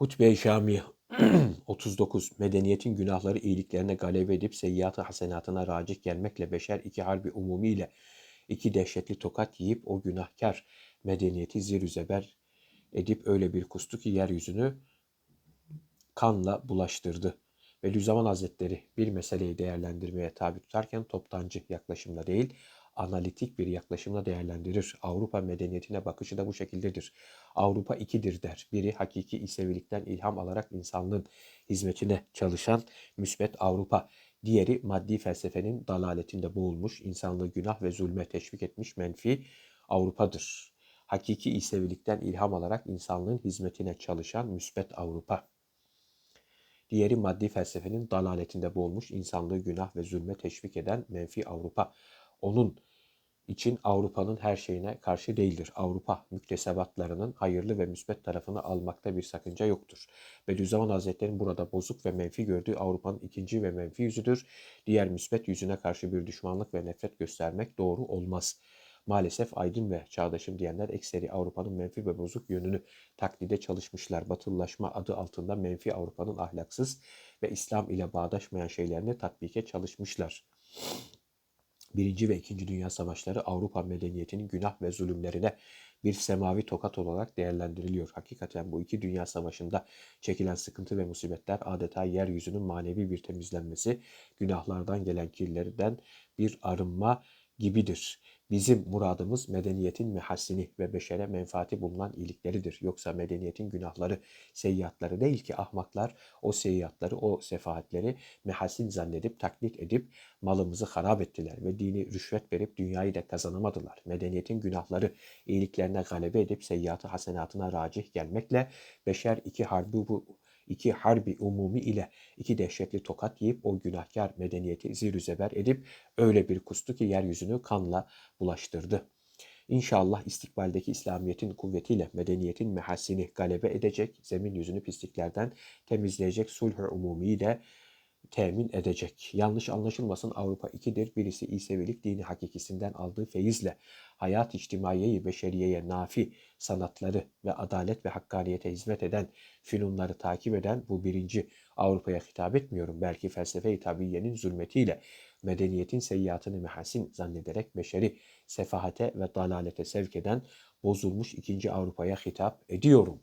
Hutbe-i Şamiye 39. Medeniyetin günahları iyiliklerine galebe edip seyyiatı hasenatına racih gelmekle beşer iki harbi umumiyle iki dehşetli tokat yiyip o günahkar medeniyeti zir zeber edip öyle bir kustu ki yeryüzünü kanla bulaştırdı. Bediüzzaman Hazretleri bir meseleyi değerlendirmeye tabi tutarken toptancı yaklaşımla değil, analitik bir yaklaşımla değerlendirir. Avrupa medeniyetine bakışı da bu şekildedir. Avrupa ikidir der. Biri hakiki İsevilikten ilham alarak insanlığın hizmetine çalışan müsbet Avrupa. Diğeri maddi felsefenin dalaletinde boğulmuş, insanlığı günah ve zulme teşvik etmiş menfi Avrupa'dır. Hakiki İsevilikten ilham alarak insanlığın hizmetine çalışan müsbet Avrupa. Diğeri maddi felsefenin dalaletinde boğulmuş, insanlığı günah ve zulme teşvik eden menfi Avrupa. Onun için Avrupa'nın her şeyine karşı değildir. Avrupa müktesebatlarının hayırlı ve müsbet tarafını almakta bir sakınca yoktur. Bediüzzaman Hazretleri'nin burada bozuk ve menfi gördüğü Avrupa'nın ikinci ve menfi yüzüdür. Diğer müsbet yüzüne karşı bir düşmanlık ve nefret göstermek doğru olmaz. Maalesef aydın ve çağdaşım diyenler ekseri Avrupa'nın menfi ve bozuk yönünü taklide çalışmışlar. Batılılaşma adı altında menfi Avrupa'nın ahlaksız ve İslam ile bağdaşmayan şeylerini tatbike çalışmışlar. Birinci ve İkinci Dünya Savaşları Avrupa medeniyetinin günah ve zulümlerine bir semavi tokat olarak değerlendiriliyor. Hakikaten bu iki dünya savaşında çekilen sıkıntı ve musibetler adeta yeryüzünün manevi bir temizlenmesi, günahlardan gelen kirlerden bir arınma gibidir. Bizim muradımız medeniyetin mehassini ve beşere menfaati bulunan iyilikleridir. Yoksa medeniyetin günahları, seyyiatları değil ki ahmaklar o seyyiatları, o sefahatleri mehasin zannedip, taklit edip malımızı harap ettiler ve dini rüşvet verip dünyayı da kazanamadılar. Medeniyetin günahları iyiliklerine galebe edip seyyiatı hasenatına racih gelmekle beşer iki harbi bu iki harbi umumi ile iki dehşetli tokat yiyip o günahkar medeniyeti zir zeber edip öyle bir kustu ki yeryüzünü kanla bulaştırdı. İnşallah istikbaldeki İslamiyet'in kuvvetiyle medeniyetin mehasini galebe edecek, zemin yüzünü pisliklerden temizleyecek sulh-ü umumiyi de temin edecek. Yanlış anlaşılmasın Avrupa ikidir. Birisi İsevilik dini hakikisinden aldığı feyizle hayat içtimaiyeyi beşeriyeye nafi sanatları ve adalet ve hakkaniyete hizmet eden fünunları takip eden bu birinci Avrupa'ya hitap etmiyorum. Belki felsefe-i tabiyenin zulmetiyle medeniyetin seyyiatını mehasin zannederek beşeri sefahate ve dalalete sevk eden bozulmuş ikinci Avrupa'ya hitap ediyorum.